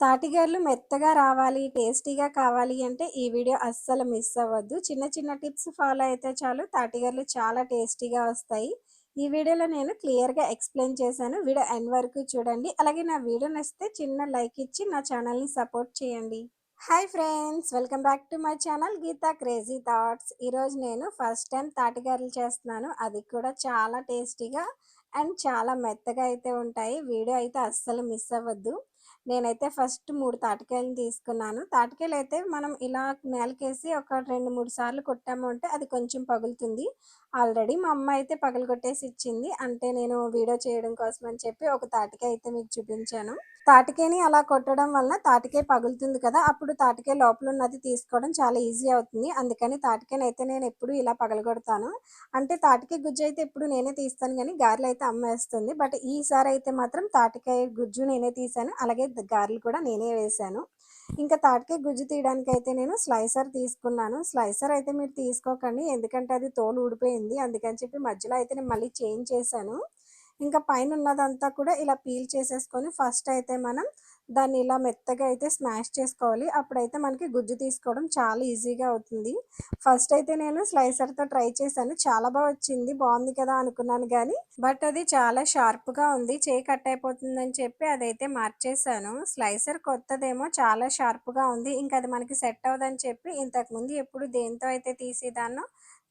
తాటిగారులు మెత్తగా రావాలి, టేస్టీగా కావాలి అంటే ఈ వీడియో అస్సలు మిస్ అవ్వద్దు. చిన్న చిన్న టిప్స్ ఫాలో అయితే చాలు తాటిగారులు చాలా టేస్టీగా వస్తాయి. ఈ వీడియోలో నేను క్లియర్‌గా ఎక్స్‌ప్లెయిన్ చేశాను. వీడియో ఎండ్ వరకు చూడండి. అలాగే నా వీడియో నచ్చితే చిన్న లైక్ ఇచ్చి నా ఛానల్‌ని సపోర్ట్ చేయండి. Hi friends! Welcome back to my channel Geeta crazy thoughts. ఈరోజు నేను ఫస్ట్ టైం తాటిగారులు చేస్తున్నాను. అది కూడా చాలా టేస్టీగా అండ్ చాలా మెత్తగా అయితే ఉంటాయి. వీడియో అయితే అస్సలు మిస్ అవ్వద్దు. నేనైతే ఫస్ట్ మూడు తాటికాయలను తీసుకున్నాను. తాటికాయలు అయితే మనం ఇలా నేలకేసి ఒక రెండు మూడు సార్లు కొట్టాము అంటే అది కొంచెం పగులుతుంది. ఆల్రెడీ మా అమ్మ అయితే పగలు కొట్టేసి ఇచ్చింది. అంటే నేను వీడియో చేయడం కోసం అని చెప్పి ఒక తాటికాయ అయితే మీకు చూపించాను. తాటికాయని అలా కొట్టడం వలన తాటికాయ పగులుతుంది కదా అప్పుడు తాటికాయ లోపల ఉన్నది తీసుకోవడం చాలా ఈజీ అవుతుంది. అందుకని తాటికాయని అయితే నేను ఎప్పుడు ఇలా పగలగొడతాను అంటే తాటికాయ గుజ్జు అయితే ఎప్పుడు నేనే తీస్తాను కానీ గారెలు అయితే అమ్మ వేస్తుంది. బట్ ఈసారి అయితే మాత్రం తాటికాయ గుజ్జు నేనే తీసాను. అలాగే గారెలు కూడా నేనే వేశాను ఇంకా తాటికాయ గుజ్జు తీయడానికి అయితే నేను స్లైసర్ తీసుకున్నాను. స్లైసర్ అయితే మీరు తీసుకోకండి. ఎందుకంటే అది తోలు ఊడిపోయింది. అందుకని చెప్పి మధ్యలో అయితే నేను మళ్ళీ చేంజ్ చేశాను. ఇంకా పైన ఉన్నదంతా కూడా ఇలా పీల్ చేసేసుకొని ఫస్ట్ అయితే మనం దాన్ని ఇలా మెత్తగా అయితే స్మాష్ చేసుకోవాలి. అప్పుడైతే మనకి గుజ్జు తీసుకోవడం చాలా ఈజీగా అవుతుంది. ఫస్ట్ అయితే నేను స్లైసర్తో ట్రై చేశాను. చాలా బాగా వచ్చింది. బాగుంది కదా అనుకున్నాను కానీ బట్ అది చాలా షార్ప్గా ఉంది. చేయి కట్ అయిపోతుందని చెప్పి అదైతే మార్చేశాను. స్లైసర్ కొత్తదేమో చాలా షార్ప్గా ఉంది. ఇంకా అది మనకి సెట్ అవ్వదని చెప్పి ఇంతకుముందు ఎప్పుడు దేంతో అయితే తీసేదాన్నో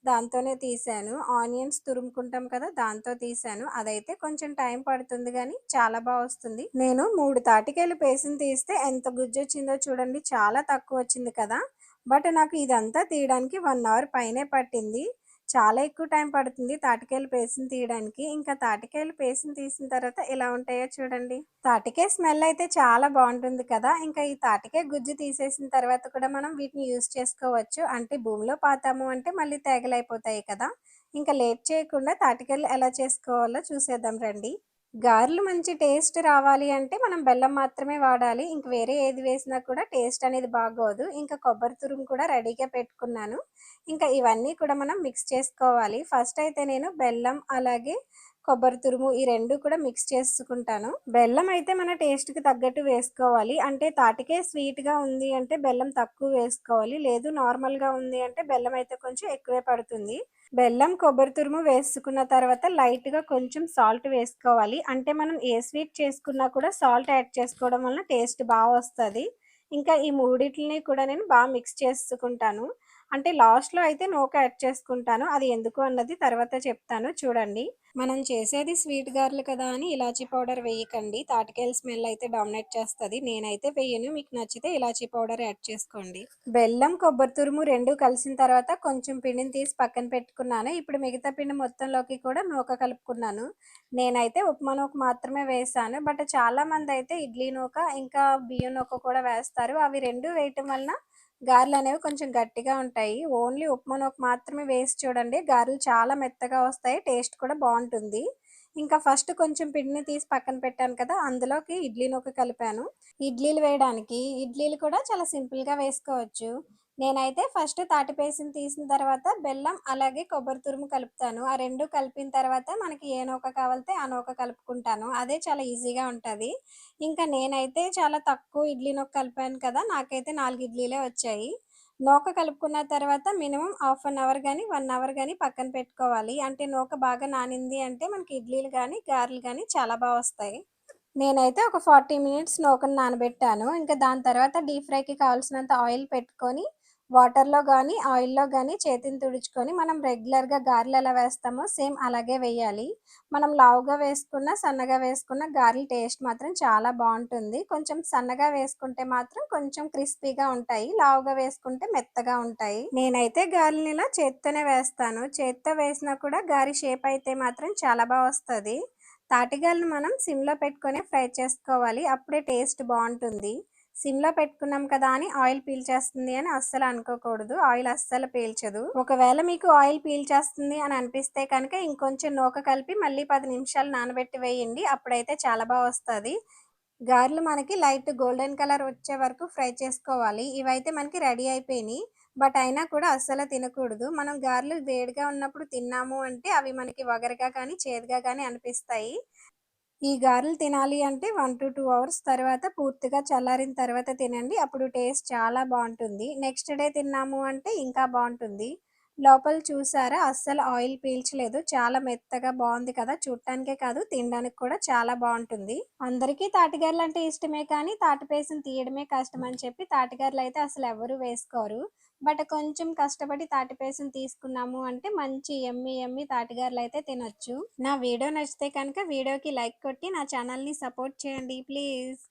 దాంతోనే తీసాను. ఆనియన్స్ తురుముకుంటాం కదా దాంతో తీసాను. అదైతే కొంచెం టైం పడుతుంది కానీ చాలా బాగా వస్తుంది. నేను మూడు తాటికాయలు పేసిన తీస్తే ఎంత గుజ్జు వచ్చిందో చూడండి. చాలా తక్కువ వచ్చింది కదా. బట్ నాకు ఇదంతా తీయడానికి వన్ అవర్ పైనే పట్టింది. చాలా ఎక్కువ టైం పడుతుంది తాటికాయలు పేసిన తీయడానికి. ఇంకా తాటికాయలు పేసిన తీసిన తర్వాత ఎలా ఉంటాయో చూడండి. తాటికాయ స్మెల్ అయితే చాలా బాగుంటుంది కదా! ఇంకా ఈ తాటికాయ గుజ్జు తీసేసిన తర్వాత కూడా మనం వీటిని యూస్ చేసుకోవచ్చు. అంటే భూమిలో పాతాము అంటే మళ్ళీ తేగలైపోతాయి కదా! ఇంకా లేట్ చేయకుండా తాటికాయలు ఎలా చేసుకోవాలో చూసేద్దాం రండి. గారెలు మంచి టేస్ట్ రావాలి అంటే మనం బెల్లం మాత్రమే వాడాలి. ఇంక వేరే ఏది వేసినా కూడా టేస్ట్ అనేది బాగోదు. ఇంకా కొబ్బరి తురుము కూడా రెడీగా పెట్టుకున్నాను. ఇంకా ఇవన్నీ కూడా మనం మిక్స్ చేసుకోవాలి. ఫస్ట్ అయితే నేను బెల్లం అలాగే కొబ్బరి తురుము ఈ రెండు కూడా మిక్స్ చేసుకుంటాను. బెల్లం అయితే మన టేస్ట్కి తగ్గట్టు వేసుకోవాలి. అంటే తాటికే స్వీట్గా ఉంది అంటే బెల్లం తక్కువ వేసుకోవాలి. లేదు నార్మల్గా ఉంది అంటే బెల్లం అయితే కొంచెం ఎక్కువే పడుతుంది. బెల్లం కొబ్బరి తురుము వేసుకున్న తర్వాత లైట్గా కొంచెం సాల్ట్ వేసుకోవాలి. అంటే మనం ఏ స్వీట్ చేసుకున్నా కూడా సాల్ట్ యాడ్ చేసుకోవడం వలన టేస్ట్ బాగా వస్తుంది. ఇంకా ఈ మూడిటిని కూడా నేను బాగా మిక్స్ చేసుకుంటాను. అంటే లాస్ట్లో అయితే నోక యాడ్ చేసుకుంటాను. అది ఎందుకు అన్నది తర్వాత చెప్తాను. చూడండి. మనం చేసేది స్వీట్ గార్లు కదా అని ఇలాచీ పౌడర్ వేయకండి. తాటికాయల స్మెల్ అయితే డామినేట్ చేస్తుంది. నేనైతే వేయను. మీకు నచ్చితే ఇలాచీ పౌడర్ యాడ్ చేసుకోండి. బెల్లం కొబ్బరి తురుము రెండు కలిసిన తర్వాత కొంచెం పిండిని తీసి పక్కన పెట్టుకున్నాను. ఇప్పుడు మిగతా పిండి మొత్తంలోకి కూడా నూక కలుపుకున్నాను. నేనైతే ఉప్మా నూక మాత్రమే వేసాను. బట్ చాలా మంది అయితే ఇడ్లీ నూక ఇంకా బియ్యం నూక కూడా వేస్తారు. అవి రెండు వేయటం వలన గారెలు అనేవి కొంచెం గట్టిగా ఉంటాయి. ఓన్లీ ఉప్మా మాత్రమే వేసి చూడండి. గారెలు చాలా మెత్తగా వస్తాయి. టేస్ట్ కూడా బాగుంటుంది. ఇంకా ఫస్ట్ కొంచెం పిండిని తీసి పక్కన పెట్టాను కదా అందులోకి ఇడ్లీ నూక కలిపాను. ఇడ్లీలు వేయడానికి ఇడ్లీలు కూడా చాలా సింపుల్గా వేసుకోవచ్చు. నేనైతే ఫస్ట్ తాటిపేసిని తీసిన తర్వాత బెల్లం అలాగే కొబ్బరి తురుము కలుపుతాను. ఆ రెండు కలిపిన తర్వాత మనకి ఏ నూక కావాలితే ఆ నూక కలుపుకుంటాను. అదే చాలా ఈజీగా ఉంటుంది. ఇంకా నేనైతే చాలా తక్కువ ఇడ్లీ నూక కలిపాను కదా నాకైతే నాలుగు ఇడ్లీలే వచ్చాయి. నూక కలుపుకున్న తర్వాత మినిమం హాఫ్ అన్ అవర్ కానీ వన్ అవర్ కానీ పక్కన పెట్టుకోవాలి. అంటే నూక బాగా నానింది అంటే మనకి ఇడ్లీలు కానీ గారెలు కానీ చాలా బాగా వస్తాయి. నేనైతే ఒక ఫార్టీ మినిట్స్ నూకను నానబెట్టాను. ఇంకా దాని తర్వాత డీప్ ఫ్రైకి కావాల్సినంత ఆయిల్ పెట్టుకొని వాటర్లో కానీ ఆయిల్లో కానీ చేతిని తుడుచుకొని మనం రెగ్యులర్గా గారెలు ఎలా వేస్తామో సేమ్ అలాగే వేయాలి. మనం లావుగా వేసుకున్న సన్నగా వేసుకున్న గారెలు టేస్ట్ మాత్రం చాలా బాగుంటుంది. కొంచెం సన్నగా వేసుకుంటే మాత్రం కొంచెం క్రిస్పీగా ఉంటాయి. లావుగా వేసుకుంటే మెత్తగా ఉంటాయి. నేనైతే గారెలు ఇలా చేత్తోనే వేస్తాను. చేత్తో వేసినా కూడా గారి షేప్ అయితే మాత్రం చాలా బాగా వస్తుంది. తాటిగాలను మనం సిమ్లో పెట్టుకొని ఫ్రై చేసుకోవాలి. అప్పుడే టేస్ట్ బాగుంటుంది. సిమ్లో పెట్టుకున్నాం కదా అని ఆయిల్ పీల్చేస్తుంది అని అస్సలు అనుకోకూడదు. ఆయిల్ అస్సలు పీల్చదు. ఒకవేళ మీకు ఆయిల్ పీల్చేస్తుంది అని అనిపిస్తే కనుక ఇంకొంచెం నూక కలిపి మళ్ళీ పది నిమిషాలు నానబెట్టి వేయండి. అప్పుడైతే చాలా బాగా వస్తుంది. గారెలు మనకి లైట్ గోల్డెన్ కలర్ వచ్చే వరకు ఫ్రై చేసుకోవాలి. ఇవైతే మనకి రెడీ అయిపోయినాయి. బట్ అయినా కూడా అస్సలు తినకూడదు. మనం గారెలు వేడిగా ఉన్నప్పుడు తిన్నాము అంటే అవి మనకి వగరగా కానీ చేదుగా కానీ అనిపిస్తాయి. ఈ గారెలు తినాలి అంటే వన్ టు టూ అవర్స్ తర్వాత పూర్తిగా చల్లారిన తర్వాత తినండి. అప్పుడు టేస్ట్ చాలా బాగుంటుంది. నెక్స్ట్ డే తిన్నాము అంటే ఇంకా బాగుంటుంది. లోపల చూసారా? అస్సలు ఆయిల్ పీల్చలేదు. చాలా మెత్తగా బాగుంది కదా? చూడటానికే కాదు తినడానికి కూడా చాలా బాగుంటుంది. అందరికీ తాటిగారులు అంటే ఇష్టమే కానీ తాటిపేసిన తీయడమే కష్టం అని చెప్పి తాటిగారులు అయితే అసలు ఎవరు వేసుకోరు. బట్ కొంచెం కష్టపడి తాటిపేసిన తీసుకున్నాము అంటే మంచి ఎమ్మి ఎమ్మి తాటిగారులు అయితే తినొచ్చు. నా వీడియో నచ్చితే కనుక వీడియోకి లైక్ కొట్టి నా ఛానల్ని సపోర్ట్ చేయండి ప్లీజ్.